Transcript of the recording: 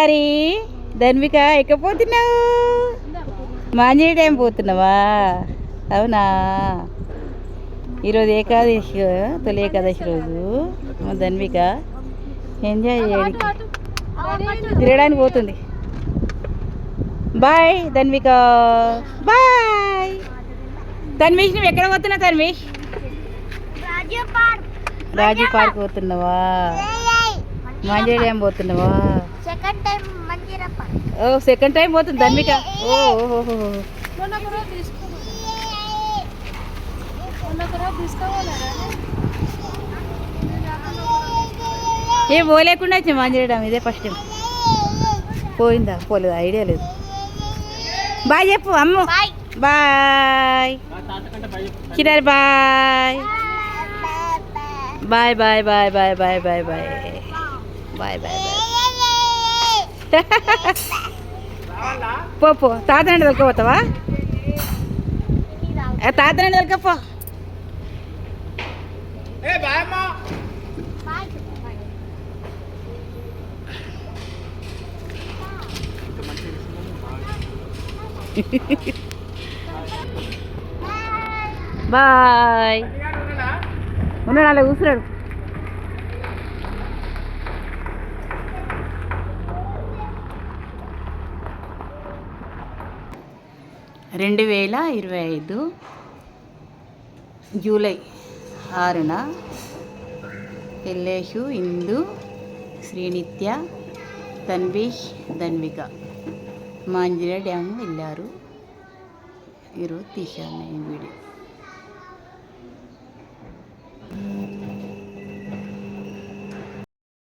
హరి ధన్విక ఎక్కపోతున్నావు మాంజేడి టైం పోతున్నావా? అవునా? ఈరోజు ఏకాదశి కదా, తొలి ఏకాదశి రోజు. ధన్విక ఎంజాయ్ చేయడానికి తిరగడానికి పోతుంది. బాయ్ ధన్విక. బాయ్ తన్వీష్ నువ్వు ఎక్కడ పోతున్నావు తన్వీష్ రాజీ పార్క్. పోతున్నావా? మాంజేడి డ్యామ్ పోతున్నావా? సెకండ్ టైం మంచిరప్ప ఓ సెకండ్ టైం పోతుంది ధన్విక ఓ ఓహో ఏ పోలేకుండా వచ్చి మాంజేడి డ్యామ్ ఇదే ఫస్ట్ టైం పోయిందా? పోలేదు ఐడియా లేదు. బాయ్ చెప్పు Ammu. Bye. కిరారి bye bye. Bye bye bye. Bye bye bye bye bye bye. పో తాతనండి దొరకపోతావా తాతనండి దొరకపో బాయ్ ఉన్నాడు అలా కూర్చున్నాడు. రెండు వేల ఇరవై ఐదు జూలై ఆరున ఎల్లేషు ఇందు శ్రీనిత్య తన్వీష్ ధన్విక మాంజిరా డ్యామ్ వెళ్ళారు. ఈరోజు తీశాను నేను వీడియో.